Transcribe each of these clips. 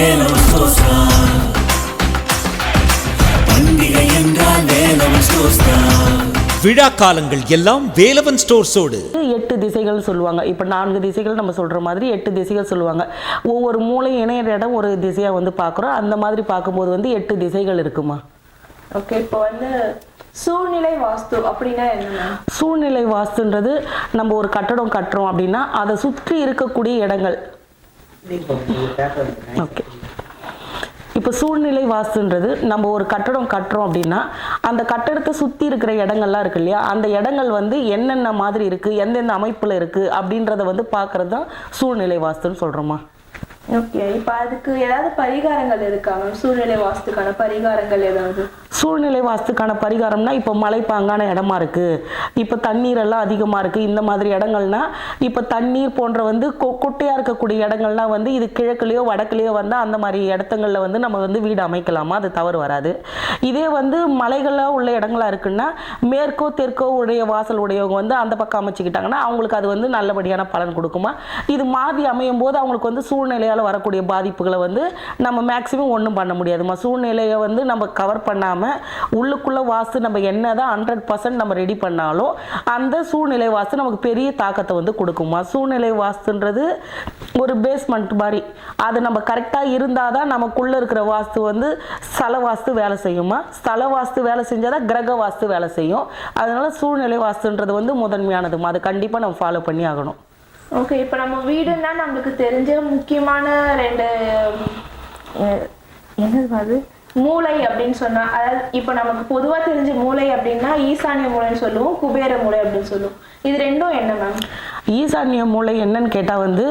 என்றால் பண்டிகை என்றால் விழா காலங்கள் எல்லாம் வேலவன் ஸ்டோர்ஸோடு எட்டு திசைகள் சொல்லுவாங்க இப்போ நான்கு திசைகள் நம்ம சொல்கிற மாதிரி எட்டு திசைகள் சொல்லுவாங்க ஒவ்வொரு மூளை இணைய இடம் ஒரு திசையாக வந்து பார்க்குறோம் அந்த மாதிரி பார்க்கும்போது வந்து எட்டு திசைகள் இருக்குமா ஓகே இப்போ வந்து சூழ்நிலை வாஸ்து அப்படின்னா என்ன சூழ்நிலை வாஸ்துன்றது நம்ம ஒரு கட்டடம் கட்டுறோம் அப்படின்னா அதை சுற்றி இருக்கக்கூடிய இடங்கள் ஓகே இப்போ சூழ்நிலை வாசுன்றது நம்ம ஒரு கட்டடம் கட்டுறோம் அப்படின்னா அந்த கட்டடத்தை சுற்றி இருக்கிற இடங்கள்லாம் இருக்கு இல்லையா அந்த இடங்கள் வந்து என்னென்ன மாதிரி இருக்குது எந்தெந்த அமைப்பில் இருக்குது அப்படின்றத வந்து பார்க்குறது தான் சூழ்நிலை வாஸ்துன்னு சொல்கிறோமா ஓகே இப்போ அதுக்கு ஏதாவது பரிகாரங்கள் இருக்கா மேம் சூழ்நிலை வாஸ்துக்கான பரிகாரங்கள் ஏதாவது சூழ்நிலை வாஸ்துக்கான பரிகாரம்னா இப்போ மலைப்பாங்கான இடமா இருக்குது இப்போ தண்ணீர் எல்லாம் அதிகமாக இருக்குது இந்த மாதிரி இடங்கள்னா இப்போ தண்ணீர் போன்ற வந்து கொ இருக்கக்கூடிய இடங்கள்லாம் வந்து இது கிழக்குலேயோ வடக்குலேயோ வந்து அந்த மாதிரி இடத்துங்களில் வந்து நம்ம வந்து வீடு அமைக்கலாமா அது தவறு வராது இதே வந்து மலைகளாக உள்ள இடங்களாக இருக்குன்னா மேற்கோ தெற்கோ உடைய வாசல் உடையவங்க வந்து அந்த பக்கம் அமைச்சிக்கிட்டாங்கன்னா அவங்களுக்கு அது வந்து நல்லபடியான பலன் கொடுக்குமா இது மாதிரி அமையும் போது அவங்களுக்கு வந்து சூழ்நிலையால் நம்மளால் வரக்கூடிய பாதிப்புகளை வந்து நம்ம மேக்ஸிமம் ஒன்றும் பண்ண முடியாதுமா சூழ்நிலையை வந்து நம்ம கவர் பண்ணாமல் உள்ளுக்குள்ளே வாஸ்து நம்ம என்ன தான் ஹண்ட்ரட் பர்சன்ட் நம்ம ரெடி பண்ணாலும் அந்த சூழ்நிலை வாஸ்து நமக்கு பெரிய தாக்கத்தை வந்து கொடுக்குமா சூழ்நிலை வாஸ்துன்றது ஒரு பேஸ்மெண்ட் மாதிரி அது நம்ம கரெக்டாக இருந்தால் தான் நமக்குள்ளே இருக்கிற வாஸ்து வந்து ஸ்தல வாஸ்து வேலை செய்யுமா ஸ்தல வாஸ்து வேலை செஞ்சால் தான் கிரக வாஸ்து வேலை செய்யும் அதனால் சூழ்நிலை வாஸ்துன்றது வந்து முதன்மையானதுமா அது கண்டிப்பாக நம்ம ஃபாலோ பண்ணி ஆகணும் ஓகே இப்போ நம்ம வீடுன்னா நம்மளுக்கு தெரிஞ்ச முக்கியமான ரெண்டு என்ன அது மூளை அப்படின்னு சொன்னா அதாவது இப்போ நமக்கு பொதுவாக தெரிஞ்ச மூளை அப்படின்னா ஈசானிய மூளைன்னு சொல்லுவோம் குபேர மூளை அப்படின்னு சொல்லுவோம் இது ரெண்டும் என்ன மேம் ஈசான்ய மூளை என்னன்னு கேட்டால் வந்து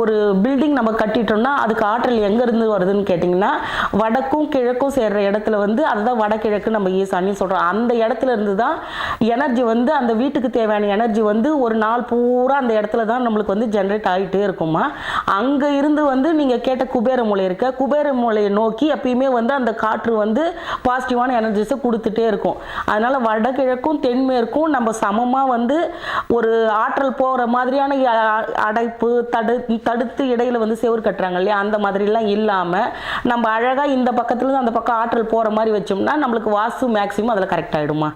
ஒரு பில்டிங் நம்ம கட்டிட்டோம்னா அதுக்கு ஆற்றல் எங்கேருந்து வருதுன்னு கேட்டிங்கன்னா வடக்கும் கிழக்கும் சேர்கிற இடத்துல வந்து அதுதான் வடகிழக்கு நம்ம ஈசான்னு சொல்கிறோம் அந்த இடத்துல இருந்து தான் எனர்ஜி வந்து அந்த வீட்டுக்கு தேவையான எனர்ஜி வந்து ஒரு நாள் பூரா அந்த இடத்துல தான் நம்மளுக்கு வந்து ஜென்ரேட் ஆகிட்டே இருக்குமா அங்கே இருந்து வந்து நீங்கள் கேட்ட குபேர மூளை இருக்க குபேர மூலையை நோக்கி எப்பயுமே வந்து அந்த காற்று வந்து பாசிட்டிவான எனர்ஜிஸை கொடுத்துட்டே இருக்கும் அதனால் வடகிழக்கும் தென்மேற்கும் நம்ம சமமாக வந்து ஒரு ஆற்றல் போகிற மாதிரியான அடைப்பு தடு தடுத்து இடையில் வந்து செவ்வறு கட்டுறாங்க இல்லையா அந்த மாதிரிலாம் இல்லாமல் நம்ம அழகாக இந்த பக்கத்துலேருந்து அந்த பக்கம் ஆற்றல் போகிற மாதிரி வச்சோம்னா நம்மளுக்கு வாஸ்து மேக்ஸிமம் அதில் கரெக்ட் ஆகிடுமா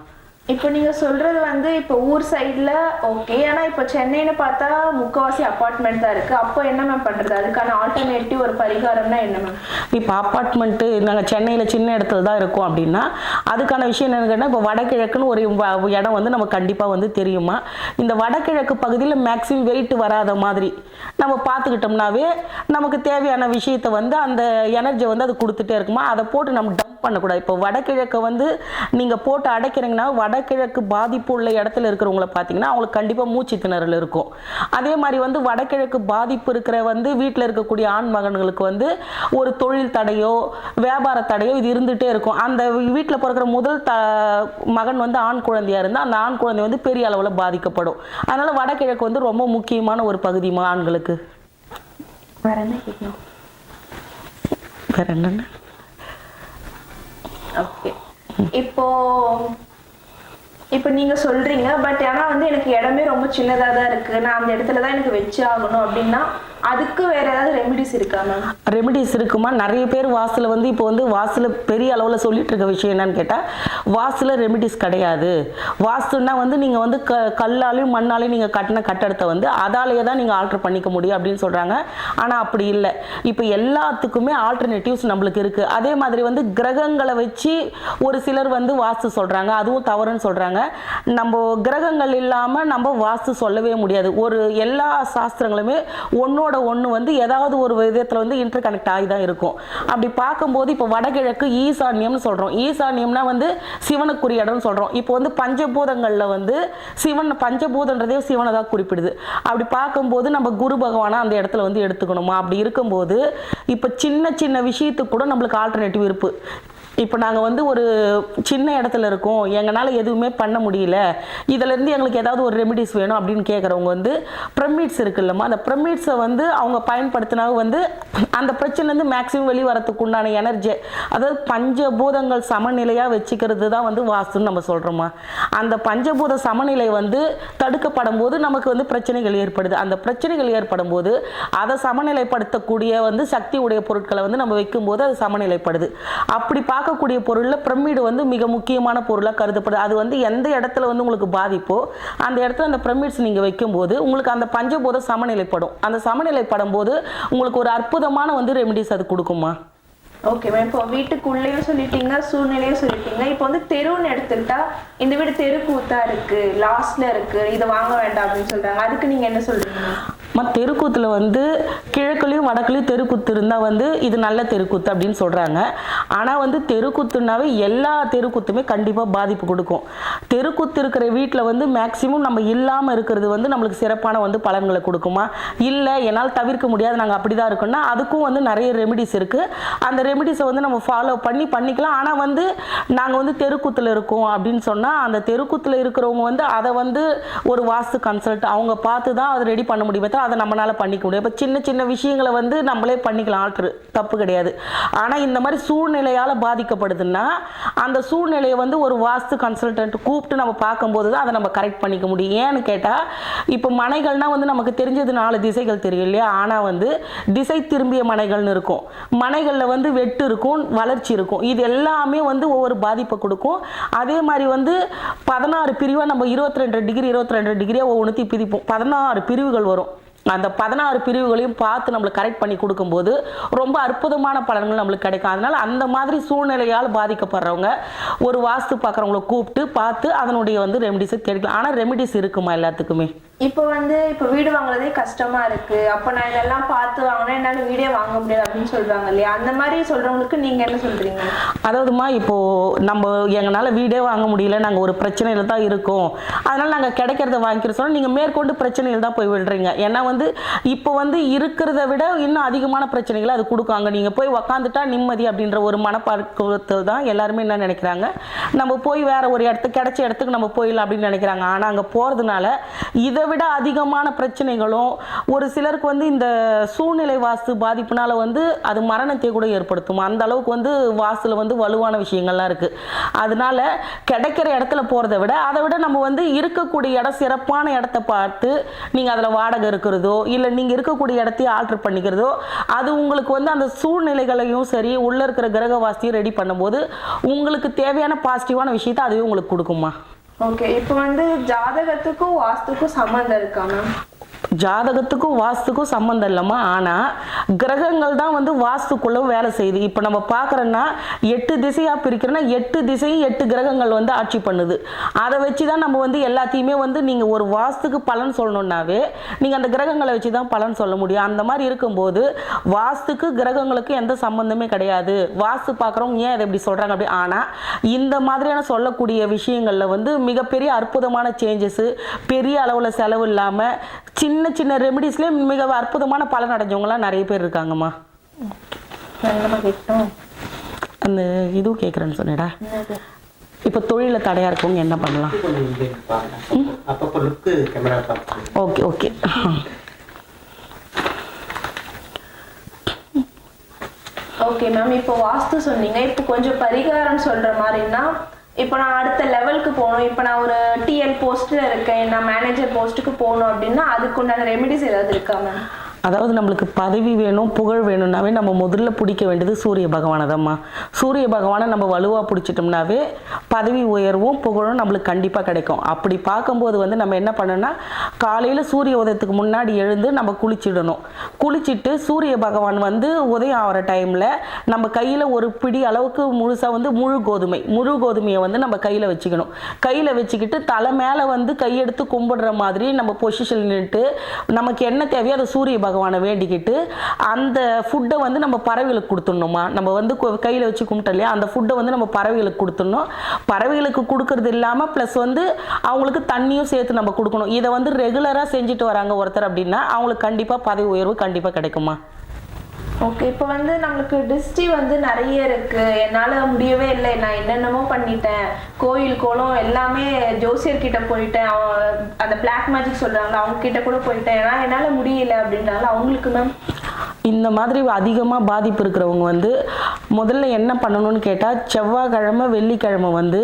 இப்போ நீங்கள் சொல்கிறது வந்து இப்போ ஊர் சைடில் ஓகே ஆனால் இப்போ சென்னைன்னு பார்த்தா முக்கவாசி அப்பார்ட்மெண்ட் தான் இருக்குது அப்போ என்ன மேம் பண்ணுறது அதுக்கான ஆல்டர்னேட்டிவ் ஒரு பரிகாரம்னா என்ன மேம் இப்போ அப்பார்ட்மெண்ட்டு நாங்கள் சென்னையில் சின்ன இடத்துல தான் இருக்கோம் அப்படின்னா அதுக்கான விஷயம் என்னன்னு கேட்டால் இப்போ வடகிழக்குன்னு ஒரு இடம் வந்து நம்ம கண்டிப்பாக வந்து தெரியுமா இந்த வடகிழக்கு பகுதியில் மேக்ஸிமம் வெயிட் வராத மாதிரி நம்ம பார்த்துக்கிட்டோம்னாவே நமக்கு தேவையான விஷயத்தை வந்து அந்த எனர்ஜி வந்து அது கொடுத்துட்டே இருக்குமா அதை போட்டு நம்ம பண்ணக்கூடாது இப்போ வடகிழக்கு வந்து நீங்கள் போட்டு அடைக்கிறீங்கன்னா வடகிழக்கு பாதிப்பு உள்ள இடத்துல இருக்கிறவங்கள பார்த்தீங்கன்னா அவங்களுக்கு கண்டிப்பாக மூச்சு திணறல் இருக்கும் அதே மாதிரி வந்து வடகிழக்கு பாதிப்பு இருக்கிற வந்து வீட்டில் இருக்கக்கூடிய ஆண் மகன்களுக்கு வந்து ஒரு தொழில் தடையோ வியாபார தடையோ இது இருந்துகிட்டே இருக்கும் அந்த வீட்டில் பிறக்கிற முதல் த மகன் வந்து ஆண் குழந்தையாக இருந்தால் அந்த ஆண் குழந்தை வந்து பெரிய அளவில் பாதிக்கப்படும் அதனால் வடகிழக்கு வந்து ரொம்ப முக்கியமான ஒரு பகுதி ஆண்களுக்கு வேற என்ன கேட்கணும் வேற என்னென்ன ஓகே இப்போ இப்போ நீங்கள் சொல்கிறீங்க பட் ஏன்னா வந்து எனக்கு இடமே ரொம்ப சின்னதாக தான் இருக்குது நான் அந்த இடத்துல தான் எனக்கு வச்சு ஆகணும் அப்படின்னா அதுக்கு வேற ஏதாவது ரெமிடிஸ் இருக்கா மேம் ரெமிடிஸ் இருக்குமா நிறைய பேர் வாசலில் வந்து இப்போ வந்து வாசலில் பெரிய அளவில் சொல்லிட்டு இருக்க விஷயம் என்னன்னு கேட்டால் வாசலில் ரெமிடிஸ் கிடையாது வாஸ்துன்னா வந்து நீங்கள் வந்து க கல்லாலையும் மண்ணாலையும் நீங்கள் கட்டின கட்டடத்தை வந்து அதாலேயே தான் நீங்கள் ஆல்ட்ரு பண்ணிக்க முடியும் அப்படின்னு சொல்கிறாங்க ஆனால் அப்படி இல்லை இப்போ எல்லாத்துக்குமே ஆல்டர்னேட்டிவ்ஸ் நம்மளுக்கு இருக்குது அதே மாதிரி வந்து கிரகங்களை வச்சு ஒரு சிலர் வந்து வாஸ்து சொல்கிறாங்க அதுவும் தவறுன்னு சொல்கிறாங்க சொல்கிறாங்க நம்ம கிரகங்கள் இல்லாமல் நம்ம வாஸ்து சொல்லவே முடியாது ஒரு எல்லா சாஸ்திரங்களுமே ஒன்றோட ஒன்று வந்து ஏதாவது ஒரு விதத்தில் வந்து இன்டர் கனெக்ட் ஆகி தான் இருக்கும் அப்படி பார்க்கும்போது இப்போ வடகிழக்கு ஈசான்யம்னு சொல்கிறோம் ஈசான்யம்னா வந்து சிவனுக்குரிய இடம்னு சொல்கிறோம் இப்போ வந்து பஞ்சபூதங்களில் வந்து சிவன் பஞ்சபூதன்றதே சிவனை தான் குறிப்பிடுது அப்படி பார்க்கும்போது நம்ம குரு பகவானை அந்த இடத்துல வந்து எடுத்துக்கணுமா அப்படி இருக்கும்போது இப்போ சின்ன சின்ன விஷயத்துக்கு கூட நம்மளுக்கு ஆல்டர்னேட்டிவ் இருப்பு இப்போ நாங்கள் வந்து ஒரு சின்ன இடத்துல இருக்கோம் எங்களால் எதுவுமே பண்ண முடியல இதிலேருந்து எங்களுக்கு ஏதாவது ஒரு ரெமிடிஸ் வேணும் அப்படின்னு கேட்குறவங்க வந்து ப்ரமிட்ஸ் இருக்குல்லம்மா அந்த ப்ரமிட்ஸை வந்து அவங்க பயன்படுத்தினா வந்து அந்த பிரச்சனைலேருந்து மேக்ஸிமம் வெளியே வரத்துக்கு உண்டான எனர்ஜி அதாவது பஞ்சபூதங்கள் சமநிலையாக வச்சுக்கிறது தான் வந்து வாஸ்துன்னு நம்ம சொல்கிறோம்மா அந்த பஞ்சபூத சமநிலை வந்து தடுக்கப்படும் போது நமக்கு வந்து பிரச்சனைகள் ஏற்படுது அந்த பிரச்சனைகள் ஏற்படும் போது அதை சமநிலைப்படுத்தக்கூடிய வந்து சக்தி உடைய பொருட்களை வந்து நம்ம வைக்கும்போது அது சமநிலைப்படுது அப்படி பார்க்க பார்க்கக்கூடிய பொருளில் பிரமிடு வந்து மிக முக்கியமான பொருளாக கருதப்படுது அது வந்து எந்த இடத்துல வந்து உங்களுக்கு பாதிப்போ அந்த இடத்துல அந்த பிரமிட்ஸ் நீங்கள் வைக்கும்போது உங்களுக்கு அந்த பஞ்சபூத சமநிலைப்படும் அந்த சமநிலைப்படும் போது உங்களுக்கு ஒரு அற்புதமான வந்து ரெமிடிஸ் அது கொடுக்குமா ஓகே மேம் இப்போ வீட்டுக்குள்ளேயும் சொல்லிட்டீங்க சூழ்நிலையும் சொல்லிட்டீங்க இப்போ வந்து தெருன்னு எடுத்துக்கிட்டா இந்த வீடு தெரு கூத்தா இருக்கு லாஸ்ட்ல இருக்கு இதை வாங்க வேண்டாம் அப்படின்னு சொல்றாங்க அதுக்கு நீங்க என்ன சொல்றீங்க தெருக்கூத்தில் வந்து கிழக்குலையும் வடக்குலையும் தெருக்குத்து இருந்தால் வந்து இது நல்ல தெருக்குத்து அப்படின்னு சொல்கிறாங்க ஆனால் வந்து தெருக்குத்துனாவே எல்லா தெருக்குத்துமே கண்டிப்பாக பாதிப்பு கொடுக்கும் தெருக்குத்து இருக்கிற வீட்டில் வந்து மேக்சிமம் நம்ம இல்லாமல் இருக்கிறது வந்து நம்மளுக்கு சிறப்பான வந்து பலன்களை கொடுக்குமா இல்லை என்னால் தவிர்க்க முடியாது நாங்கள் அப்படி தான் இருக்கோம்னா அதுக்கும் வந்து நிறைய ரெமிடிஸ் இருக்குது அந்த ரெமிடிஸை வந்து நம்ம ஃபாலோ பண்ணி பண்ணிக்கலாம் ஆனால் வந்து நாங்கள் வந்து தெருக்குத்தில் இருக்கோம் அப்படின்னு சொன்னால் அந்த தெருக்குத்தில் இருக்கிறவங்க வந்து அதை வந்து ஒரு வாஸ்து கன்சல்ட் அவங்க பார்த்து தான் அதை ரெடி பண்ண முடியுமே அதை நம்மளால் பண்ணிக்க முடியும் இப்போ சின்ன சின்ன விஷயம் விஷயங்களை வந்து நம்மளே பண்ணிக்கலாம் ஆல்ட்ரு தப்பு கிடையாது ஆனால் இந்த மாதிரி சூழ்நிலையால் பாதிக்கப்படுதுன்னா அந்த சூழ்நிலையை வந்து ஒரு வாஸ்து கன்சல்டன்ட் கூப்பிட்டு நம்ம பார்க்கும்போது தான் அதை நம்ம கரெக்ட் பண்ணிக்க முடியும் ஏன்னு கேட்டால் இப்போ மனைகள்னால் வந்து நமக்கு தெரிஞ்சது நாலு திசைகள் தெரியும் இல்லையா ஆனால் வந்து திசை திரும்பிய மனைகள்னு இருக்கும் மனைகளில் வந்து வெட்டு இருக்கும் வளர்ச்சி இருக்கும் இது எல்லாமே வந்து ஒவ்வொரு பாதிப்பை கொடுக்கும் அதே மாதிரி வந்து பதினாறு பிரிவாக நம்ம இருபத்தி ரெண்டு டிகிரி இருபத்தி ரெண்டு டிகிரியாக ஒவ்வொன்றுத்தையும் பிரிப்போம் பதினாறு பிரிவுகள் வரும் அந்த பதினாறு பிரிவுகளையும் பார்த்து நம்மளுக்கு கரெக்ட் பண்ணி கொடுக்கும்போது ரொம்ப அற்புதமான பலன்கள் நம்மளுக்கு கிடைக்கும் அதனால் அந்த மாதிரி சூழ்நிலையால் பாதிக்கப்படுறவங்க ஒரு வாஸ்து பார்க்குறவங்கள கூப்பிட்டு பார்த்து அதனுடைய வந்து ரெமிடிஸை தேடிக்கலாம் ஆனால் ரெமிடிஸ் இருக்குமா எல்லாத்துக்குமே இப்போ வந்து இப்போ வீடு வாங்குறதே கஷ்டமா இருக்கு அப்ப நான் இதெல்லாம் பார்த்து வாங்கினா என்னால வீடே வாங்க முடியாது அப்படின்னு சொல்றாங்க இல்லையா அந்த மாதிரி சொல்றவங்களுக்கு நீங்க என்ன சொல்றீங்க அதாவதுமா இப்போ நம்ம எங்களால வீடே வாங்க முடியல நாங்க ஒரு பிரச்சனையில தான் இருக்கோம் அதனால நாங்க கிடைக்கிறத வாங்கிக்கிறோம் நீங்க மேற்கொண்டு பிரச்சனையில் தான் போய் விடுறீங்க ஏன்னா வந்து இப்போ வந்து இருக்கிறத விட இன்னும் அதிகமான பிரச்சனைகளை அது கொடுக்காங்க நீங்க போய் உக்காந்துட்டா நிம்மதி அப்படின்ற ஒரு மனப்பாக்குவத்தில் தான் எல்லாருமே என்ன நினைக்கிறாங்க நம்ம போய் வேற ஒரு இடத்துக்கு கிடைச்ச இடத்துக்கு நம்ம போயிடலாம் அப்படின்னு நினைக்கிறாங்க ஆனா அங்க போறதுனால இதை இதை விட அதிகமான பிரச்சனைகளும் ஒரு சிலருக்கு வந்து இந்த சூழ்நிலை வாஸ்து பாதிப்புனால வந்து அது மரணத்தை கூட ஏற்படுத்தும் அந்த அளவுக்கு வந்து வாசுல வந்து வலுவான விஷயங்கள்லாம் இருக்குது அதனால கிடைக்கிற இடத்துல போகிறத விட அதை விட நம்ம வந்து இருக்கக்கூடிய இடம் சிறப்பான இடத்த பார்த்து நீங்கள் அதில் வாடகை இருக்கிறதோ இல்லை நீங்கள் இருக்கக்கூடிய இடத்தையும் ஆல்ட்ரு பண்ணிக்கிறதோ அது உங்களுக்கு வந்து அந்த சூழ்நிலைகளையும் சரி உள்ளே இருக்கிற கிரகவாசியும் ரெடி பண்ணும்போது உங்களுக்கு தேவையான பாசிட்டிவான விஷயத்த அதுவே உங்களுக்கு கொடுக்குமா ஓகே இப்போ வந்து ஜாதகத்துக்கும் வாஸ்துக்கும் சம்மந்தம் இருக்கா மேம் ஜாதகத்துக்கும் வாஸ்துக்கும் சம்மந்தம் இல்லாமல் ஆனால் கிரகங்கள் தான் வந்து வாஸ்துக்குள்ளே வேலை செய்யுது இப்போ நம்ம பார்க்குறோன்னா எட்டு திசையாக பிரிக்கிறோன்னா எட்டு திசையும் எட்டு கிரகங்கள் வந்து ஆட்சி பண்ணுது அதை வச்சு தான் நம்ம வந்து எல்லாத்தையுமே வந்து நீங்கள் ஒரு வாஸ்துக்கு பலன் சொல்லணுன்னாவே நீங்கள் அந்த கிரகங்களை வச்சு தான் பலன் சொல்ல முடியும் அந்த மாதிரி இருக்கும்போது வாஸ்துக்கு கிரகங்களுக்கு எந்த சம்மந்தமே கிடையாது வாஸ்து பார்க்குறவங்க ஏன் இதை இப்படி சொல்கிறாங்க அப்படி ஆனால் இந்த மாதிரியான சொல்லக்கூடிய விஷயங்களில் வந்து மிகப்பெரிய அற்புதமான சேஞ்சஸு பெரிய அளவில் செலவு இல்லாமல் சின்ன சின்ன சின்ன ரெமெடிஸ்லேயே மிக அற்புதமான பலன் அடைஞ்சவங்களாம் நிறைய பேர் இருக்காங்கம்மா அந்த இதுவும் கேட்குறேன்னு சொன்னேடா இப்போ தொழிலில் தடையாக இருக்கவங்க என்ன பண்ணலாம் ஓகே ஓகே ஓகே மேம் இப்போ வாஸ்து சொன்னீங்க இப்போ கொஞ்சம் பரிகாரம் சொல்ற மாதிரின்னா இப்போ நான் அடுத்த லெவலுக்கு போகணும் இப்போ நான் ஒரு டிஎல் போஸ்ட்டில் இருக்கேன் நான் மேனேஜர் போஸ்ட்டுக்கு போகணும் அப்படின்னா அதுக்குண்டான ரெமிடிஸ் ஏதாவது இருக்கா மேம் அதாவது நம்மளுக்கு பதவி வேணும் புகழ் வேணும்னாவே நம்ம முதல்ல பிடிக்க வேண்டியது சூரிய பகவானை தான்மா சூரிய பகவானை நம்ம வலுவாக பிடிச்சிட்டோம்னாவே பதவி உயர்வும் புகழும் நம்மளுக்கு கண்டிப்பாக கிடைக்கும் அப்படி பார்க்கும்போது வந்து நம்ம என்ன பண்ணோம்னா காலையில் சூரிய உதயத்துக்கு முன்னாடி எழுந்து நம்ம குளிச்சிடணும் குளிச்சுட்டு சூரிய பகவான் வந்து உதயம் ஆகிற டைமில் நம்ம கையில் ஒரு பிடி அளவுக்கு முழுசாக வந்து முழு கோதுமை முழு கோதுமையை வந்து நம்ம கையில் வச்சுக்கணும் கையில் வச்சுக்கிட்டு தலை மேலே வந்து கையெடுத்து கும்பிடுற மாதிரி நம்ம பொசிஷன் நின்றுட்டு நமக்கு என்ன தேவையோ அதை சூரிய பகவான் பகவானை வேண்டிக்கிட்டு அந்த ஃபுட்டை வந்து நம்ம பறவைகளுக்கு கொடுத்துடணுமா நம்ம வந்து கையில் வச்சு கும்பிட்டோம் இல்லையா அந்த ஃபுட்டை வந்து நம்ம பறவைகளுக்கு கொடுத்துடணும் பறவைகளுக்கு கொடுக்கறது இல்லாமல் ப்ளஸ் வந்து அவங்களுக்கு தண்ணியும் சேர்த்து நம்ம கொடுக்கணும் இதை வந்து ரெகுலராக செஞ்சுட்டு வராங்க ஒருத்தர் அப்படின்னா அவங்களுக்கு கண்டிப்பாக பதவி உயர்வு கண்டிப்பாக கிடைக்குமா ஓகே இப்போ வந்து நம்மளுக்கு டிஸ்டி வந்து நிறைய இருக்கு என்னால் முடியவே இல்லை நான் என்னென்னமோ பண்ணிட்டேன் கோயில் கோலம் எல்லாமே ஜோசியர்கிட்ட போயிட்டேன் அந்த பிளாக் மேஜிக் சொல்றாங்க அவங்க கிட்ட கூட போயிட்டேன் ஏன்னா என்னால் முடியல அப்படின்றாங்க அவங்களுக்கு மேம் இந்த மாதிரி அதிகமாக பாதிப்பு இருக்கிறவங்க வந்து முதல்ல என்ன பண்ணணும்னு கேட்டால் செவ்வாய்க்கிழமை வெள்ளிக்கிழமை வந்து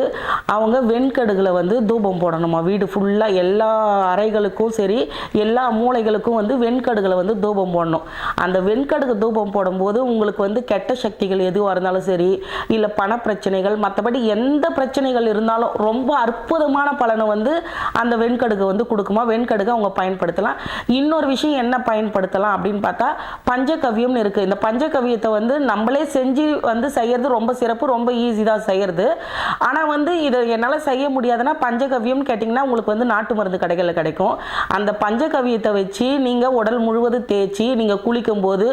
அவங்க வெண்கடுகில் வந்து தூபம் போடணுமா வீடு ஃபுல்லாக எல்லா அறைகளுக்கும் சரி எல்லா மூளைகளுக்கும் வந்து வெண்கடுகளை வந்து தூபம் போடணும் அந்த வெண்கடுகு தூபம் கும்பம் போடும்போது உங்களுக்கு வந்து கெட்ட சக்திகள் எதுவாக இருந்தாலும் சரி இல்லை பண பிரச்சனைகள் மற்றபடி எந்த பிரச்சனைகள் இருந்தாலும் ரொம்ப அற்புதமான பலனை வந்து அந்த வெண்கடுகு வந்து கொடுக்குமா வெண்கடுகு அவங்க பயன்படுத்தலாம் இன்னொரு விஷயம் என்ன பயன்படுத்தலாம் அப்படின்னு பார்த்தா பஞ்சகவியம்னு இருக்குது இந்த பஞ்சகவியத்தை வந்து நம்மளே செஞ்சு வந்து செய்கிறது ரொம்ப சிறப்பு ரொம்ப ஈஸி தான் செய்கிறது ஆனால் வந்து இதை என்னால் செய்ய முடியாதுன்னா பஞ்சகவியம்னு கேட்டிங்கன்னா உங்களுக்கு வந்து நாட்டு மருந்து கடைகளில் கிடைக்கும் அந்த பஞ்சகவியத்தை வச்சு நீங்கள் உடல் முழுவதும் தேய்ச்சி நீங்கள் குளிக்கும்போது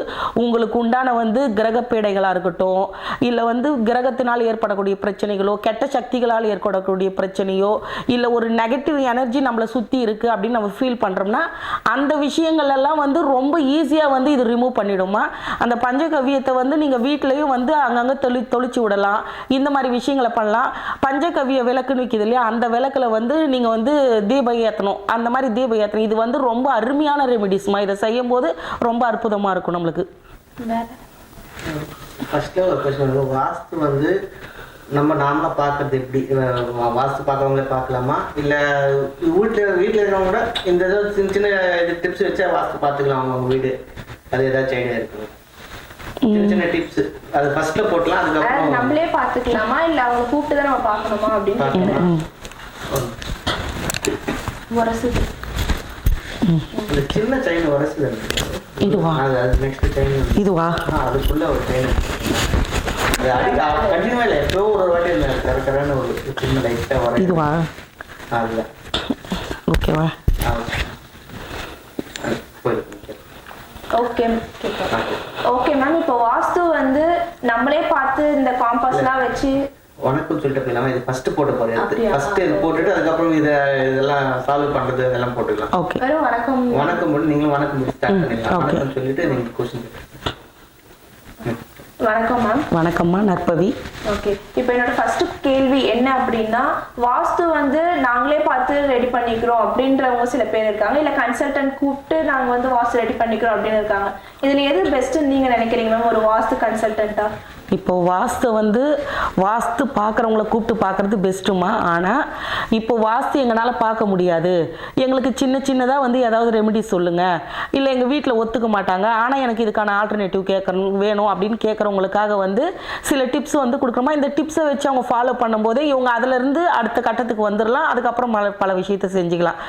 உங்கள் உங்களுக்கு உண்டான வந்து கிரக இருக்கட்டும் இல்லை வந்து கிரகத்தினால் ஏற்படக்கூடிய பிரச்சனைகளோ கெட்ட சக்திகளால் ஏற்படக்கூடிய பிரச்சனையோ இல்லை ஒரு நெகட்டிவ் எனர்ஜி நம்மளை சுற்றி இருக்குது அப்படின்னு நம்ம ஃபீல் பண்ணுறோம்னா அந்த விஷயங்கள் எல்லாம் வந்து ரொம்ப ஈஸியாக வந்து இது ரிமூவ் பண்ணிடுமா அந்த பஞ்சகவியத்தை வந்து நீங்கள் வீட்லேயும் வந்து அங்கங்கே தொழி தொழிச்சு விடலாம் இந்த மாதிரி விஷயங்களை பண்ணலாம் பஞ்சகவிய விளக்குன்னு நிற்கிது இல்லையா அந்த விளக்கில் வந்து நீங்கள் வந்து தீபம் ஏற்றணும் அந்த மாதிரி தீப ஏற்றணும் இது வந்து ரொம்ப அருமையான ரெமிடிஸ்மா இதை செய்யும்போது ரொம்ப அற்புதமாக இருக்கும் நம்மளுக்கு ஃபர்ஸ்டே ஒரு கொஸ்டின் வாஸ்து வந்து நம்ம நாமளா பார்க்கறது எப்படி வாஸ்து பார்க்கறவங்களே பார்க்கலாமா இல்லை வீட்டில் வீட்டில் இருக்கிறவங்க கூட இந்த ஏதோ சின்ன சின்ன இது டிப்ஸ் வச்சா வாஸ்து பார்த்துக்கலாம் அவங்க வீடு அது ஏதாச்சும் ஐடியா இருக்கு சின்ன சின்ன டிப்ஸ் அது ஃபர்ஸ்ட்ல போட்டலாம் அதுக்கப்புறம் நம்மளே பார்த்துக்கலாமா இல்லை அவங்க கூப்பிட்டு தான் நம்ம பார்க்கணுமா அப்படின்னு முரசு அந்த சின்ன செயின் உரசல் இதுவா அது நெக்ஸ்ட் செயின் இதுவா அதுக்குள்ள ஒரு செயின் கண்டினியூவா இல்லை எப்போ ஒரு வாட்டி ஒரு சின்ன வர இதுவா அதுதான் ஓகேவா ஓகே ஓகே மேம் இப்போ வாஸ்து வந்து நம்மளே பார்த்து இந்த காம்பாஸ்லாம் வச்சு உனக்கும் சொல்லிட்டு இல்லாம இது ஃபர்ஸ்ட் போட போறேன் ஃபர்ஸ்ட் இது போட்டுட்டு அதுக்கப்புறம் இத இதெல்லாம் சால்வ் பண்றது இதெல்லாம் போட்டுக்கலாம் ஓகே வணக்கம் வணக்கம் பண்ணி நீங்களும் வணக்கம் ஸ்டார்ட் பண்ணிடலாம் ஓகே சொல்லிட்டு நீங்க கொஸ்டின் வணக்கம்மா வணக்கம்மா நற்பவி ஓகே இப்போ என்னோட ஃபர்ஸ்ட் கேள்வி என்ன அப்படின்னா வாஸ்து வந்து நாங்களே பார்த்து ரெடி பண்ணிக்கிறோம் அப்படின்றவங்க சில பேர் இருக்காங்க இல்ல கன்சல்டன்ட் கூப்பிட்டு நாங்க வந்து வாஸ்து ரெடி பண்ணிக்கிறோம் அப்படின்னு இருக்காங்க இதில் எது பெஸ்ட் நீங்க நினைக்கிறீங்க மேம் ஒரு வாஸ்து கன்சல்டன்ட்டா இப்போ வாஸ்து வந்து வாஸ்து பார்க்குறவங்கள கூப்பிட்டு பார்க்குறது பெஸ்ட்டுமா ஆனால் இப்போ வாஸ்து எங்களால் பார்க்க முடியாது எங்களுக்கு சின்ன சின்னதாக வந்து ஏதாவது ரெமெடி சொல்லுங்கள் இல்லை எங்கள் வீட்டில் ஒத்துக்க மாட்டாங்க ஆனால் எனக்கு இதுக்கான ஆல்டர்னேட்டிவ் கேட்கணும் வேணும் அப்படின்னு கேட்குறவங்களுக்காக வந்து சில டிப்ஸ் வந்து கொடுக்குறோமா இந்த டிப்ஸை வச்சு அவங்க ஃபாலோ பண்ணும்போதே இவங்க அதிலிருந்து அடுத்த கட்டத்துக்கு வந்துடலாம் அதுக்கப்புறம் பல பல விஷயத்தை செஞ்சுக்கலாம்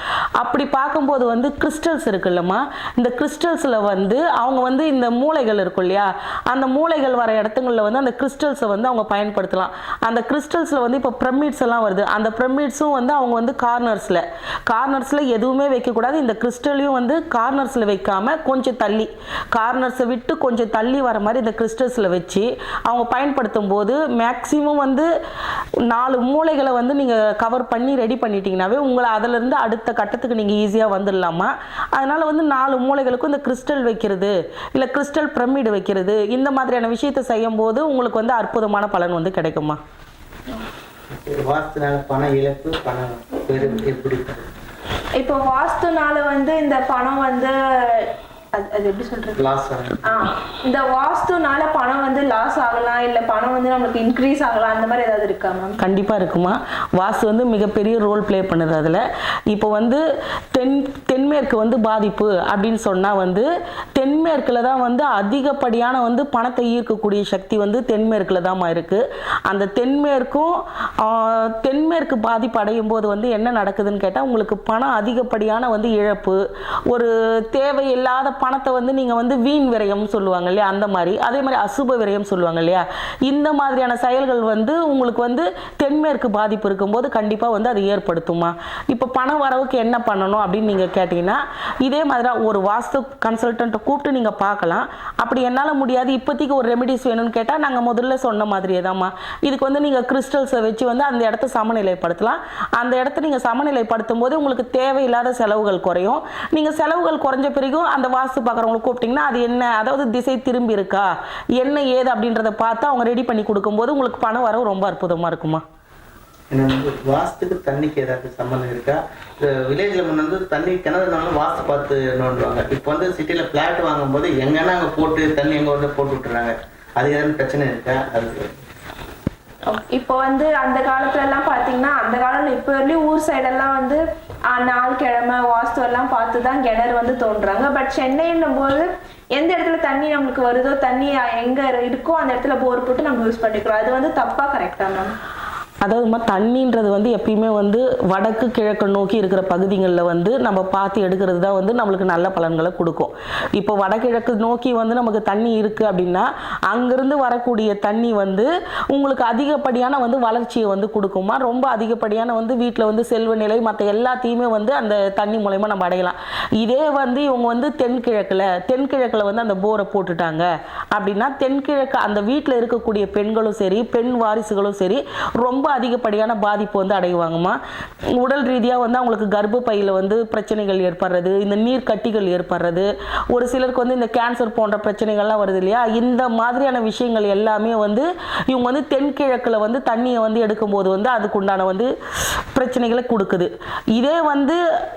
அப்படி பார்க்கும்போது வந்து கிறிஸ்டல்ஸ் இருக்குல்லம்மா இந்த கிறிஸ்டல்ஸில் வந்து அவங்க வந்து இந்த மூளைகள் இருக்கும் இல்லையா அந்த மூளைகள் வர இடத்துங்களில் வந்து அந்த கிறிஸ்டல்ஸை வந்து அவங்க பயன்படுத்தலாம் அந்த கிறிஸ்டல்ஸில் வந்து இப்போ பிரமிட்ஸ் எல்லாம் வருது அந்த பிரமிட்ஸும் வந்து அவங்க வந்து கார்னர்ஸில் கார்னர்ஸில் எதுவுமே வைக்கக்கூடாது இந்த கிறிஸ்டலையும் வந்து கார்னர்ஸில் வைக்காமல் கொஞ்சம் தள்ளி கார்னர்ஸை விட்டு கொஞ்சம் தள்ளி வர மாதிரி இந்த கிறிஸ்டல்ஸில் வச்சு அவங்க பயன்படுத்தும் போது மேக்ஸிமம் வந்து நாலு மூளைகளை வந்து நீங்கள் கவர் பண்ணி ரெடி பண்ணிட்டீங்கனாவே உங்களை அதிலிருந்து அடுத்த கட்டத்துக்கு நீங்கள் ஈஸியாக வந்துடலாமா அதனால் வந்து நாலு மூளைகளுக்கும் இந்த கிறிஸ்டல் வைக்கிறது இல்லை கிறிஸ்டல் பிரமிடு வைக்கிறது இந்த மாதிரியான விஷயத்தை செய்யும்போது போது உங்களுக்கு வந்து அற்புதமான பலன் வந்து கிடைக்குமா இப்போ வாஸ்துனால வந்து இந்த பணம் வந்து அது அது எப்படி சொல்றது இந்த வாஸ்துனால பணம் வந்து லாஸ் ஆகலாம் இல்ல பணம் வந்து நம்மளுக்கு இன்க்ரீஸ் ஆகலாம் அந்த மாதிரி ஏதாவது இருக்கா மேம் கண்டிப்பா இருக்குமா வாஸ்து வந்து மிகப்பெரிய ரோல் ப்ளே பண்ணுது அதுல இப்போ வந்து தென் தென்மேற்கு வந்து பாதிப்பு அப்படின்னு சொன்னா வந்து தென்மேற்குல தான் வந்து அதிகப்படியான வந்து பணத்தை ஈர்க்கக்கூடிய சக்தி வந்து தென்மேற்குல தான் இருக்கு அந்த தென்மேற்கும் தென்மேற்கு பாதிப்பு அடையும் போது வந்து என்ன நடக்குதுன்னு கேட்டால் உங்களுக்கு பணம் அதிகப்படியான வந்து இழப்பு ஒரு தேவையில்லாத பணத்தை வந்து நீங்கள் வந்து வீண் விரயம் சொல்லுவாங்க இல்லையா அந்த மாதிரி அதே மாதிரி அசுப விரயம் சொல்லுவாங்க இல்லையா இந்த மாதிரியான செயல்கள் வந்து உங்களுக்கு வந்து தென்மேற்கு பாதிப்பு இருக்கும்போது கண்டிப்பாக வந்து அது ஏற்படுத்துமா இப்போ பண வரவுக்கு என்ன பண்ணணும் அப்படின்னு நீங்கள் கேட்டிங்கன்னா இதே மாதிரி ஒரு வாஸ்து கன்சல்டண்ட்டை கூப்பிட்டு நீங்கள் பார்க்கலாம் அப்படி என்னால் முடியாது இப்போதைக்கு ஒரு ரெமெடிஸ் வேணும்னு கேட்டால் நாங்கள் முதல்ல சொன்ன மாதிரியே தான்மா இதுக்கு வந்து நீங்கள் கிறிஸ்டல்ஸை வச்சு வந்து அந்த இடத்த சமநிலைப்படுத்தலாம் அந்த இடத்த நீங்கள் சமநிலைப்படுத்தும் போது உங்களுக்கு தேவையில்லாத செலவுகள் குறையும் நீங்கள் செலவுகள் குறைஞ்ச பிறகும் அந்த வாஸ்து வாஸ்து பார்க்குறவங்களை கூப்பிட்டிங்கன்னா அது என்ன அதாவது திசை திரும்பி இருக்கா என்ன ஏது அப்படின்றத பார்த்து அவங்க ரெடி பண்ணி கொடுக்கும்போது உங்களுக்கு பணம் வரவு ரொம்ப அற்புதமாக இருக்குமா வாஸ்துக்கு தண்ணிக்கு ஏதாவது சம்மந்தம் இருக்கா வில்லேஜில் முன்ன வந்து தண்ணி கிணறுனாலும் வாஸ்து பார்த்து நோண்டுவாங்க இப்போ வந்து சிட்டியில் பிளாட் வாங்கும்போது எங்கன்னா அங்கே போட்டு தண்ணி எங்கே வந்து போட்டு விட்டுறாங்க அது ஏதாவது பிரச்சனை இருக்கா அது இப்போ வந்து அந்த காலத்துல எல்லாம் பாத்தீங்கன்னா அந்த காலம் இப்ப வரலையும் ஊர் சைடெல்லாம் வந்து நாள் கிழமை வாஸ்து எல்லாம் பார்த்து தான் கிணறு வந்து தோன்றாங்க பட் சென்னைன்னும் போது எந்த இடத்துல தண்ணி நம்மளுக்கு வருதோ தண்ணி எங்க இருக்கோ அந்த இடத்துல போர் போட்டு நம்ம யூஸ் பண்ணிக்கிறோம் அது வந்து தப்பா கரெக்டா மேம் அதாவது தண்ணின்றது வந்து எப்பயுமே வந்து வடக்கு கிழக்கு நோக்கி இருக்கிற பகுதிகளில் வந்து நம்ம பார்த்து எடுக்கிறது தான் வந்து நம்மளுக்கு நல்ல பலன்களை கொடுக்கும் இப்போ வடகிழக்கு நோக்கி வந்து நமக்கு தண்ணி இருக்குது அப்படின்னா அங்கேருந்து வரக்கூடிய தண்ணி வந்து உங்களுக்கு அதிகப்படியான வந்து வளர்ச்சியை வந்து கொடுக்குமா ரொம்ப அதிகப்படியான வந்து வீட்டில் வந்து செல்வ நிலை மற்ற எல்லாத்தையுமே வந்து அந்த தண்ணி மூலயமா நம்ம அடையலாம் இதே வந்து இவங்க வந்து தென்கிழக்கில் தென்கிழக்கில் வந்து அந்த போரை போட்டுட்டாங்க அப்படின்னா தென்கிழக்கு அந்த வீட்டில் இருக்கக்கூடிய பெண்களும் சரி பெண் வாரிசுகளும் சரி ரொம்ப அதிகப்படியான பாதிப்பு வந்து அடைவாங்கம்மா உடல் ரீதியாக வந்து அவங்களுக்கு கர்ப்பப்பையில் வந்து பிரச்சனைகள் ஏற்படுறது இந்த நீர் கட்டிகள் ஏற்படுறது ஒரு சிலருக்கு வந்து இந்த கேன்சர் போன்ற பிரச்சனைகள்லாம் வருது இல்லையா இந்த மாதிரியான விஷயங்கள் எல்லாமே வந்து இவங்க வந்து தென்கிழக்கில் வந்து தண்ணியை வந்து எடுக்கும்போது வந்து அதுக்குண்டான வந்து பிரச்சனைகளை கொடுக்குது இதே வந்து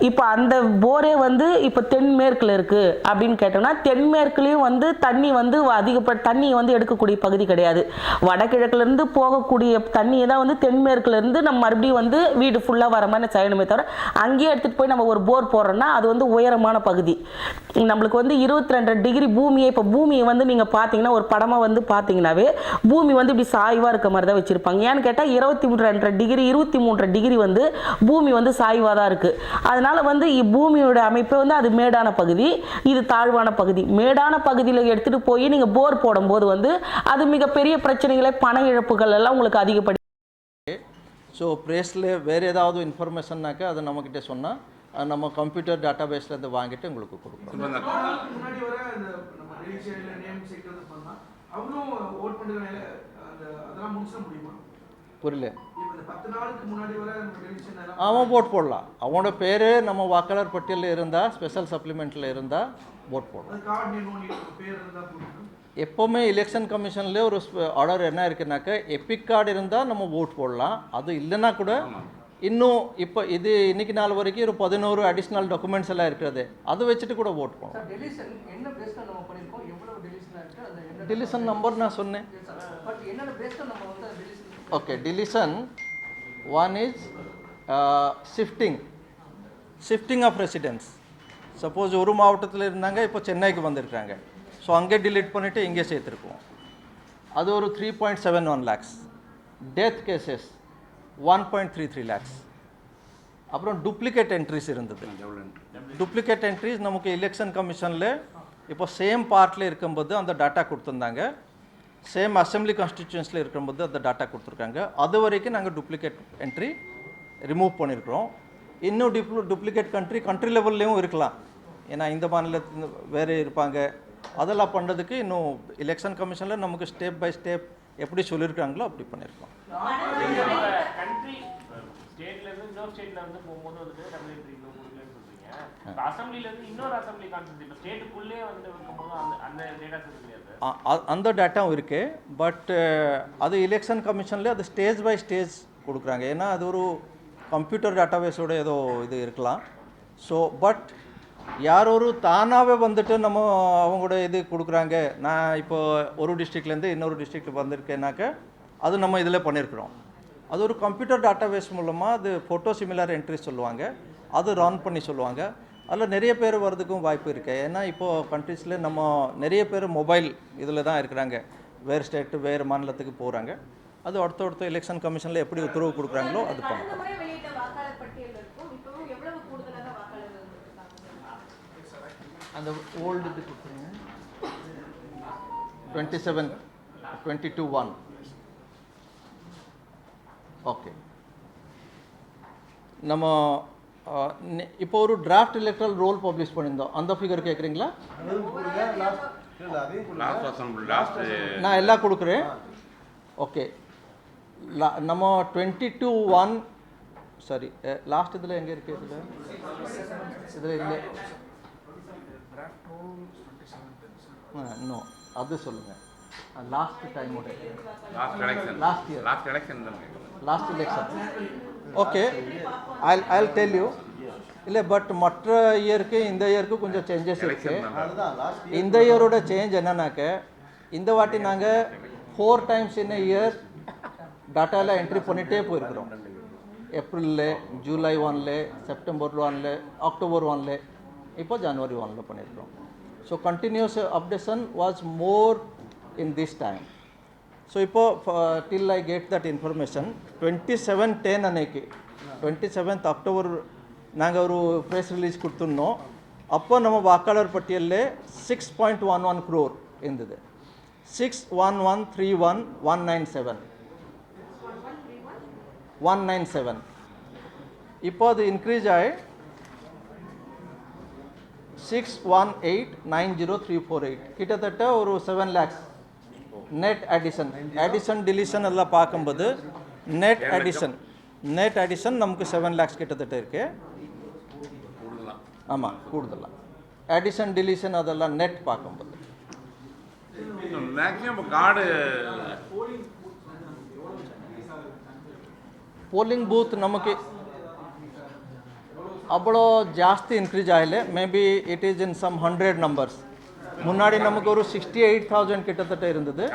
இப்போ அந்த போரே வந்து இப்போ தென்மேற்கில் இருக்குது அப்படின்னு கேட்டோம்னா தென்மேற்குலேயும் வந்து தண்ணி வந்து அதிகப்ப தண்ணியை வந்து எடுக்கக்கூடிய பகுதி கிடையாது வடகிழக்குலேருந்து போகக்கூடிய தண்ணியை தான் வந்து தென்மேற்குலேருந்து நம்ம மறுபடியும் வந்து வீடு ஃபுல்லாக வர மாதிரி செய்யணுமே தவிர அங்கேயே எடுத்துகிட்டு போய் நம்ம ஒரு போர் போடுறோன்னா அது வந்து உயரமான பகுதி நம்மளுக்கு வந்து இருபத்தி ரெண்டு டிகிரி பூமியை இப்போ பூமியை வந்து நீங்கள் பார்த்தீங்கன்னா ஒரு படமாக வந்து பார்த்தீங்கன்னாவே பூமி வந்து இப்படி சாய்வாக இருக்க மாதிரி தான் வச்சுருப்பாங்க ஏன்னு கேட்டால் இருபத்தி மூணு ரெண்டரை டிகிரி இருபத்தி மூன்றரை டிகிரி வந்து பூமி வந்து சாய்வாக தான் இருக்குது அதனால் வந்து பூமியோட அமைப்பை வந்து அது மேடான பகுதி இது தாழ்வான பகுதி மேடான பகுதியில் எடுத்துகிட்டு போய் நீங்கள் போர் போடும்போது வந்து அது மிகப்பெரிய பிரச்சனைகளை பண இழப்புகள் எல்லாம் உங்களுக்கு அதிகப்படி ஸோ ப்ரேஸில் வேறு ஏதாவது இன்ஃபர்மேஷன்னாக்கா அதை நம்மக்கிட்ட சொன்னால் நம்ம கம்ப்யூட்டர் டேட்டா பேஸில் இருந்து வாங்கிட்டு உங்களுக்கு கொடுப்போம் புரியல அவன் போட் போடலாம் அவனோட பேர் நம்ம வாக்காளர் பட்டியலில் இருந்தால் ஸ்பெஷல் சப்ளிமெண்ட்டில் இருந்தால் போட் போடலாம் எப்போவுமே எலெக்ஷன் கமிஷன்லேயே ஒரு ஆர்டர் என்ன இருக்குனாக்கா எப்பிக் கார்டு இருந்தால் நம்ம ஓட் போடலாம் அது இல்லைன்னா கூட இன்னும் இப்போ இது இன்னைக்கு நாள் வரைக்கும் ஒரு பதினோரு அடிஷ்னல் டாக்குமெண்ட்ஸ் எல்லாம் இருக்கிறது அதை வச்சுட்டு கூட ஓட் போகணும் டெலிஷன் நம்பர் நான் சொன்னேன் okay deletion one is shifting shifting of residence suppose ஒரு மாவட்டத்தில் இருந்தாங்க இப்போ சென்னைக்கு வந்திருக்காங்க ஸோ அங்கே டிலீட் பண்ணிவிட்டு இங்கே சேர்த்துருக்கோம் அது ஒரு three point seven one lakhs death cases one point three three lakhs அப்புறம் டூப்ளிகேட் என்ட்ரிஸ் இருந்தது டூப்ளிகேட் என்ட்ரிஸ் நமக்கு எலெக்ஷன் கமிஷனில் இப்போ சேம் பார்ட்டில் இருக்கும்போது அந்த டாட்டா கொடுத்துருந்தாங்க சேம் அசம்பிளி கான்ஸ்டியூன்ஸில் இருக்கும்போது அந்த டாட்டா கொடுத்துருக்காங்க அது வரைக்கும் நாங்கள் டூப்ளிகேட் என்ட்ரி ரிமூவ் பண்ணியிருக்கிறோம் இன்னும் டிப்ளோ டூப்ளிகேட் கண்ட்ரி கண்ட்ரி லெவல்லையும் இருக்கலாம் ஏன்னா இந்த மாநிலத்தில் வேறு இருப்பாங்க அதெல்லாம் பண்ணுறதுக்கு இன்னும் எலெக்ஷன் கமிஷனில் நமக்கு ஸ்டெப் பை ஸ்டெப் எப்படி சொல்லியிருக்காங்களோ அப்படி பண்ணியிருக்கோம் அந்த டேட்டாவும் இருக்கு பட் அது எலெக்ஷன் கமிஷன்ல அது ஸ்டேஜ் பை ஸ்டேஜ் கொடுக்குறாங்க ஏன்னா அது ஒரு கம்ப்யூட்டர் டேட்டாபேஸோட ஏதோ இது இருக்கலாம் ஸோ பட் யாரோரு தானாகவே வந்துட்டு நம்ம அவங்களோட இது கொடுக்குறாங்க நான் இப்போ ஒரு டிஸ்ட்ரிக்ட்லேருந்து இன்னொரு டிஸ்ட்ரிக்ட் வந்திருக்கேனாக்க அது நம்ம இதில் பண்ணியிருக்கிறோம் அது ஒரு கம்ப்யூட்டர் டேட்டாபேஸ் மூலமாக அது ஃபோட்டோ சிமிலர் என்ட்ரி சொல்லுவாங்க அது ரன் பண்ணி சொல்லுவாங்க அதில் நிறைய பேர் வர்றதுக்கும் வாய்ப்பு இருக்குது ஏன்னா இப்போது கண்ட்ரீஸில் நம்ம நிறைய பேர் மொபைல் இதில் தான் இருக்கிறாங்க வேறு ஸ்டேட்டு வேறு மாநிலத்துக்கு போகிறாங்க அது அடுத்த அடுத்த எலெக்ஷன் கமிஷனில் எப்படி உத்தரவு கொடுக்குறாங்களோ அது பண்ணுறோம் அந்த ஓல்டு இது கொடுத்துருங்க twenty seven twenty two one okay நம்ம இப்போ ஒரு டிராஃப்ட் எலக்ட்ரல் ரோல் பப்ளிஷ் பண்ணியிருந்தோம் அந்த ஃபிகர் கேட்குறீங்களா uh, நான் எல்லாம் கொடுக்குறேன் ஓகே நம்ம twenty two one sorry last இதில் எங்கே இருக்குது இதில் இதில் இல்லை நோ அது சொல்லுங்கள் last time last election last year last election last election okay I I tell you இல்லை பட் மற்ற இயருக்கு இந்த இயருக்கு கொஞ்சம் சேஞ்சஸ் இருக்கு இந்த இயரோட சேஞ்ச் என்னன்னாக்க இந்த வாட்டி நாங்கள் ஃபோர் டைம்ஸ் இன் இயர் டாட்டாவில் என்ட்ரி பண்ணிகிட்டே போயிருக்கிறோம் ஏப்ரலில் ஜூலை ஒன்ல செப்டம்பர் ஒன்ல அக்டோபர் ஒன்ல இப்போ ஜனவரி ஒன்ல பண்ணியிருக்கிறோம் continuous updation was more in this time so So till I get that information twenty seven ten ಅನ್ನಕ್ಕೆ ಟ್ವೆಂಟಿ ಸೆವೆಂತ್ ಅಕ್ಟೋಬರ್ ನಂಗೆ ಅವರು ಪ್ರೆಸ್ ರಿಲೀಸ್ ಕೊಡ್ತುನೋ ಅಪ್ಪ ನಮ್ಮ ವಾಕಾಳರ ಪಟ್ಟಿಯಲ್ಲೇ six point one one crore ಎಂದಿದೆ six one one three one one nine seven one nine seven ಇಪ್ಪ ಅದು ಇನ್ಕ್ರೀಸ್ ಆಗಿ six one eight nine zero three four eight கிட்டத்தட்ட ஒரு seven lakhs net addition addition deletion எல்லாம் பார்க்கும்போது net addition net addition நமக்கு seven lakhs கிட்டத்தட்ட இருக்குது ஆமாம் கூடுதலாக அடிஷன் டிலிஷன் அதெல்லாம் நெட் பார்க்கும்போது போலிங் பூத் நமக்கு அவ்வளோ ஜாஸ்தி இன்க்ரீஸ் ಆಗಲಿ maybe it is in some hundred numbers முன்னாடி நமக்கு ஒரு சிக்ஸ்டி எயிட் தௌசண்ட் கிட்டத்தட்ட இருந்தது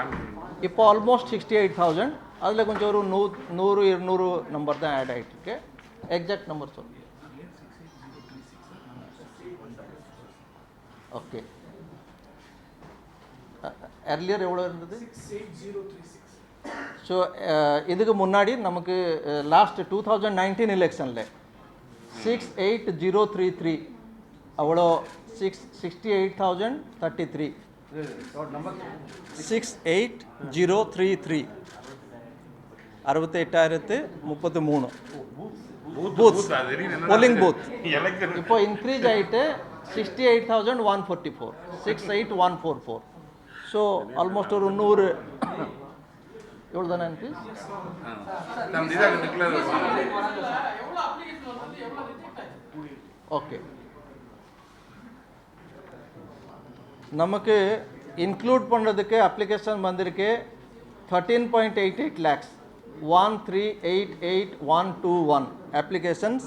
இப்போ ஆல்மோஸ்ட் சிக்ஸ்டி எயிட் தௌசண்ட் அதில் கொஞ்சம் ஒரு நூ நூறு இருநூறு நம்பர் தான் ஆட் ஆகிட்டுருக்கு எக்ஸாக்ட் நம்பர் சொல்லு ஓகே எர்லியர் எவ்வளோ இருந்தது ஸோ uh, இதுக்கு முன்னாடி நமக்கு லாஸ்ட் டூ தௌசண்ட் நைன்டீன் எலெக்ஷனில் six eight zero three three அவ்வளோ six sixty eight thousand thirty three six eight zero three three அறுபத்தி எட்டாயிரத்து முப்பத்தி மூணு பூத் போலிங் பூத் இப்போ இன்க்ரீஸ் ஆகிட்டு sixty eight thousand one forty four six eight one four four so almost ஒரு நூறு எவ்வளோ தானே எனக்கு ஓகே நமக்கு இன்க்ளூட் பண்ணுறதுக்கு அப்ளிகேஷன் வந்திருக்கு thirteen point eight eight lakhs one three eight eight one two one applications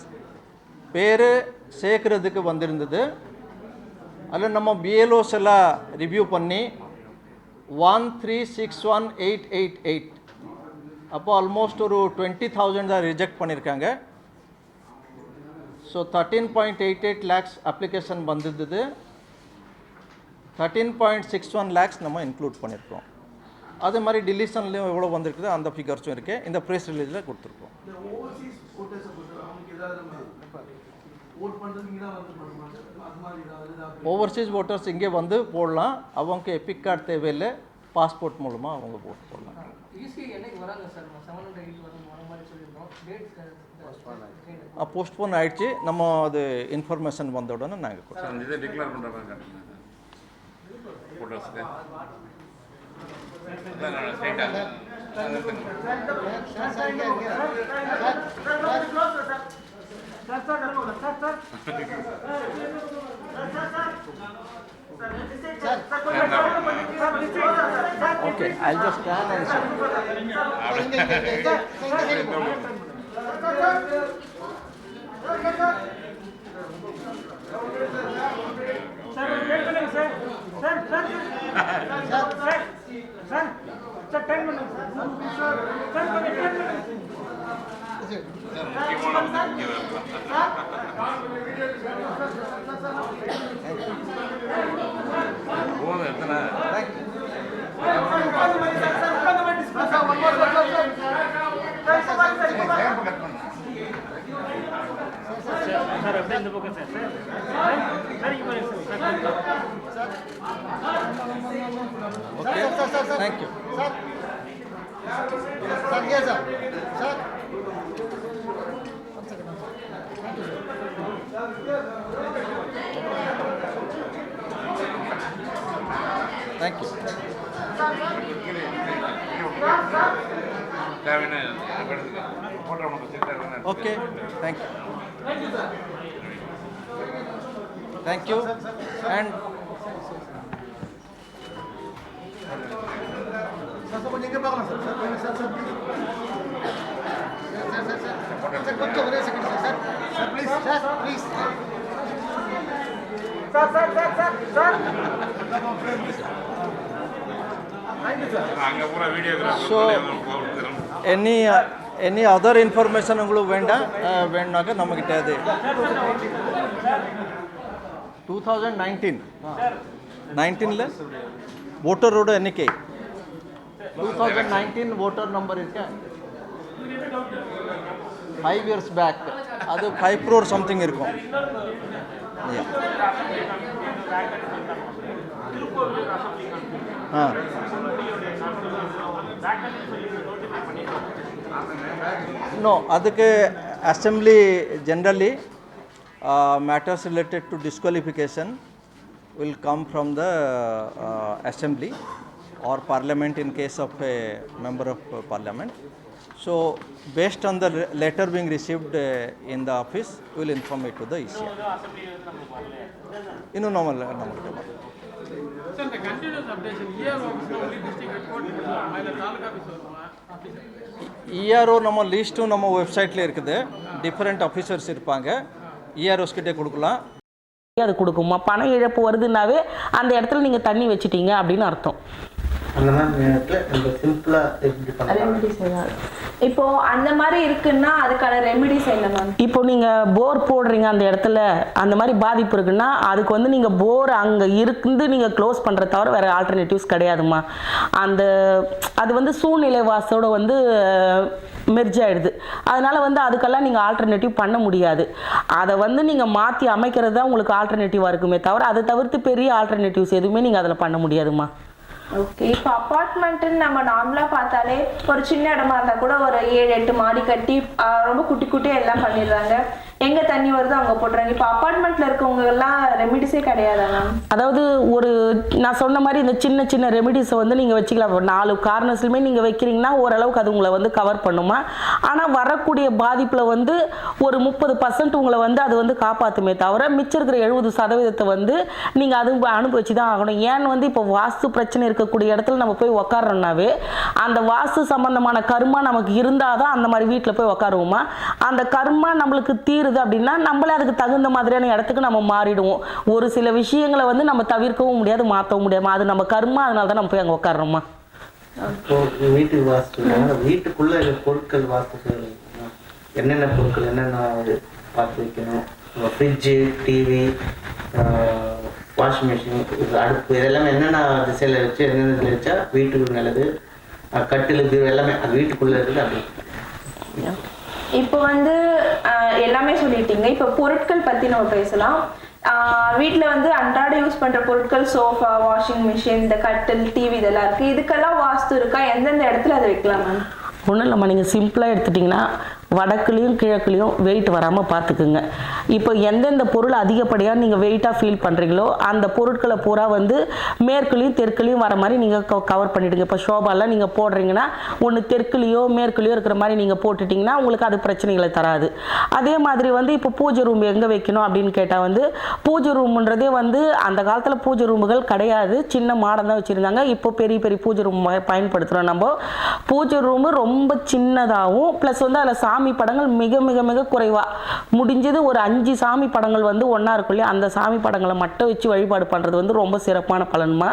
பேர் சேர்க்குறதுக்கு வந்திருந்தது அதில் நம்ம பிஎல்ஓஸ் எல்லாம் ரிவ்யூ பண்ணி one three six one eight eight eight அப்போ ஆல்மோஸ்ட் ஒரு டுவெண்ட்டி தௌசண்ட் தான் ரிஜெக்ட் பண்ணியிருக்காங்க so thirteen point eight eight lakhs application வந்திருந்தது thirteen point six one lakhs நம்ம இன்க்ளூட் பண்ணியிருக்கோம் அதே மாதிரி டிலிஷன்லேயும் எவ்வளோ வந்திருக்குது அந்த ஃபிகர்ஸும் இருக்குது இந்த ப்ரெஸ் ரிலீஸில் கொடுத்துருக்கோம் ஓட் பண்ணுறது ஓவர்சீஸ் ஓட்டர்ஸ் இங்கே வந்து போடலாம் அவங்க எபிக் கார்டு தேவையில்லை பாஸ்போர்ட் மூலமாக அவங்க ஓட்டு போடலாம் போஸ்ட்போன் ஆயிடுச்சு நம்ம அது இன்ஃபர்மேஷன் வந்த உடனே நாங்கள் கொடுத்தோம் Sir, sir, sir, sir, sir, Okay, I'll just stand and Sir, sir, sir, sir, sir, o a y Thank you. Sir. Sir, yes, sir. Sir. Okay thank you thank you and sir sir sir sir sir அங்கே பூரா video any any other ಇನ್ಫಾರ್ಮೇಷನ್ಗಳು ವೇಂಡ ವೇಣಾಗ ನಮಗಿಟ್ಟೆ ಅದೇ two thousand nineteen ನೈನ್ಟೀನ್ಲೆ voter roll ಎನ್ನಿಕೆ two thousand nineteen voter number ಇರ್ಕೆ ஃபைவ் இயர்ஸ் பேக் அது ஃபைவ் க்ரோர் சம்திங் இருக்கும் ஆ No, ಅದಕ್ಕೆ assembly generally uh, matters related to disqualification will come from the uh, assembly or parliament in case of a member of uh, parliament. So, based on the le- letter being received uh, in the office, we will inform it to the ECR. ಇನ್ನು ನಮ್ಮಲ್ಲಿ ನಮ್ಮಲ್ಲಿ sir continuous updation year district head taluka ERO e நம்ம லிஸ்ட்டும் நம்ம வெப்சைட்லேயே இருக்குது different officers இருப்பாங்க e கிட்டே கொடுக்கலாம் அது e கொடுக்குமா பணம் இழப்பு வருதுன்னாவே அந்த இடத்துல நீங்கள் தண்ணி வச்சுட்டீங்க அப்படின்னு அர்த்தம் அந்த இப்போ அந்த மாதிரி இருக்குன்னா அதுக்கான ரெமெடிஸ் என்ன மேம் இப்போ நீங்கள் போர் போடுறீங்க அந்த இடத்துல அந்த மாதிரி பாதிப்பு இருக்குன்னா அதுக்கு வந்து நீங்கள் போர் அங்கே இருந்து நீங்கள் க்ளோஸ் பண்ணுற தவிர வேறு ஆல்டர்னேட்டிவ்ஸ் கிடையாதுமா அந்த அது வந்து சூழ்நிலை வாசோட வந்து மெர்ஜ் ஆகிடுது அதனால் வந்து அதுக்கெல்லாம் நீங்கள் ஆல்டர்னேட்டிவ் பண்ண முடியாது அதை வந்து நீங்கள் மாற்றி அமைக்கிறது தான் உங்களுக்கு ஆல்டர்னேட்டிவாக இருக்குமே தவிர அதை தவிர்த்து பெரிய ஆல்டர்னேட்டிவ்ஸ் எதுவுமே நீங்கள் அதில் பண்ண முடியாதுமா ஓகே இப்போ அப்பார்ட்மெண்ட்டுன்னு நம்ம நார்மலாக பார்த்தாலே ஒரு சின்ன இடமா இருந்தால் கூட ஒரு ஏழு எட்டு மாடி கட்டி ரொம்ப குட்டி குட்டி எல்லாம் பண்ணிடுறாங்க எங்க தண்ணி வருதோ அங்க போடுறாங்க இப்போ அப்பார்ட்மெண்ட்ல இருக்கவங்க எல்லாம் ரெமிடிஸே கிடையாது அதாவது ஒரு நான் சொன்ன மாதிரி இந்த சின்ன சின்ன ரெமிடிஸை வந்து நீங்க வச்சுக்கலாம் நாலு காரணஸ்லுமே நீங்க வைக்கிறீங்கன்னா ஓரளவுக்கு அது உங்களை வந்து கவர் பண்ணுமா ஆனா வரக்கூடிய பாதிப்புல வந்து ஒரு முப்பது பர்சன்ட் உங்களை வந்து அது வந்து காப்பாத்துமே தவிர மிச்சம் இருக்கிற எழுபது சதவீதத்தை வந்து நீங்க அது அனுபவிச்சு தான் ஆகணும் ஏன் வந்து இப்போ வாஸ்து பிரச்சனை இருக்கக்கூடிய இடத்துல நம்ம போய் உக்காடுறோம்னாவே அந்த வாஸ்து சம்பந்தமான கருமா நமக்கு இருந்தாதான் அந்த மாதிரி வீட்டில் போய் உக்காருவோமா அந்த கர்மா நம்மளுக்கு தீர் நடக்குது அப்படின்னா நம்மளே அதுக்கு தகுந்த மாதிரியான இடத்துக்கு நம்ம மாறிடுவோம் ஒரு சில விஷயங்களை வந்து நம்ம தவிர்க்கவும் முடியாது மாற்றவும் முடியாது அது நம்ம கருமா அதனால தான் நம்ம போய் அங்கே உட்காடுறோமா வீட்டுக்கு வாஸ்து வீட்டுக்குள்ள பொருட்கள் வாஸ்து என்னென்ன பொருட்கள் என்னென்ன பார்த்து வைக்கணும் ஃப்ரிட்ஜு டிவி வாஷிங் மிஷின் அடுப்பு இதெல்லாம் என்னென்ன திசையில் வச்சு என்னென்ன இதில் வச்சா வீட்டுக்கு நல்லது கட்டிலுக்கு இது எல்லாமே அது வீட்டுக்குள்ளே இருக்குது அப்படி இப்போ வந்து எல்லாமே சொல்லிட்டீங்க இப்ப பொருட்கள் பத்தி நம்ம பேசலாம் வீட்டில் வந்து அன்றாட யூஸ் பண்ணுற பொருட்கள் சோஃபா வாஷிங் மிஷின் இந்த கட்டில் டிவி இதெல்லாம் இருக்குது இதுக்கெல்லாம் வாஸ்து இருக்கா எந்தெந்த இடத்துல அதை வைக்கலாம் மேம் ஒன்றும் இல்லைம்மா நீங்கள் சிம்பிளாக எடுத்துட்டிங்கன்னா வடக்குலேயும் கிழக்குலேயும் வெயிட் வராமல் பார்த்துக்குங்க இப்போ எந்தெந்த பொருள் அதிகப்படியாக நீங்கள் வெயிட்டாக ஃபீல் பண்ணுறீங்களோ அந்த பொருட்களை பூரா வந்து மேற்குலேயும் தெற்குலேயும் வர மாதிரி நீங்கள் கவர் பண்ணிவிடுங்க இப்போ ஷோபாலாம் நீங்கள் போடுறீங்கன்னா ஒன்று தெற்குலேயோ மேற்குலேயோ இருக்கிற மாதிரி நீங்கள் போட்டுட்டிங்கன்னா உங்களுக்கு அது பிரச்சனைகளை தராது அதே மாதிரி வந்து இப்போ பூஜை ரூம் எங்கே வைக்கணும் அப்படின்னு கேட்டால் வந்து பூஜை ரூம்ன்றதே வந்து அந்த காலத்தில் பூஜை ரூமுகள் கிடையாது சின்ன மாடம் தான் வச்சுருந்தாங்க இப்போ பெரிய பெரிய பூஜை ரூம் பயன்படுத்துகிறோம் நம்ம பூஜை ரூமு ரொம்ப சின்னதாகவும் ப்ளஸ் வந்து அதில் சாமி சாமி படங்கள் மிக மிக மிக குறைவாக முடிஞ்சது ஒரு அஞ்சு சாமி படங்கள் வந்து ஒன்றா இருக்கும் இல்லையா அந்த சாமி படங்களை மட்டும் வச்சு வழிபாடு பண்ணுறது வந்து ரொம்ப சிறப்பான பலன்மா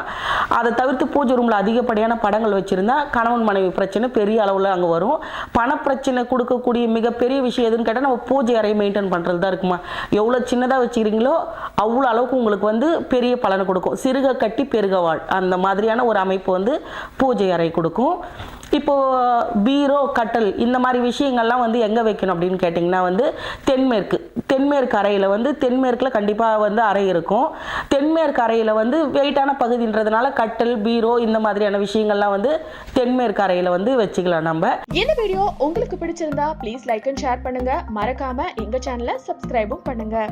அதை தவிர்த்து பூஜை ரூமில் அதிகப்படியான படங்கள் வச்சுருந்தா கணவன் மனைவி பிரச்சனை பெரிய அளவில் அங்கே வரும் பணப்பிரச்சனை கொடுக்கக்கூடிய மிகப்பெரிய விஷயம் எதுன்னு கேட்டால் நம்ம பூஜை அறையை மெயின்டைன் பண்ணுறது தான் இருக்குமா எவ்வளோ சின்னதாக வச்சுக்கிறீங்களோ அவ்வளோ அளவுக்கு உங்களுக்கு வந்து பெரிய பலனை கொடுக்கும் சிறுக கட்டி பெருக வாழ் அந்த மாதிரியான ஒரு அமைப்பு வந்து பூஜை அறை கொடுக்கும் இப்போது பீரோ கட்டல் இந்த மாதிரி விஷயங்கள்லாம் வந்து எங்கே வைக்கணும் அப்படின்னு கேட்டிங்கன்னா வந்து தென்மேற்கு தென்மேற்கு அறையில் வந்து தென்மேற்கில் கண்டிப்பாக வந்து அறை இருக்கும் தென்மேற்கு அறையில் வந்து வெயிட்டான பகுதின்றதுனால கட்டல் பீரோ இந்த மாதிரியான விஷயங்கள்லாம் வந்து தென்மேற்கு அறையில் வந்து வச்சுக்கலாம் நம்ம இந்த வீடியோ உங்களுக்கு பிடிச்சிருந்தா ப்ளீஸ் லைக் அண்ட் ஷேர் பண்ணுங்க மறக்காம எங்க சேனலை சப்ஸ்கிரைபும் பண்ணுங்க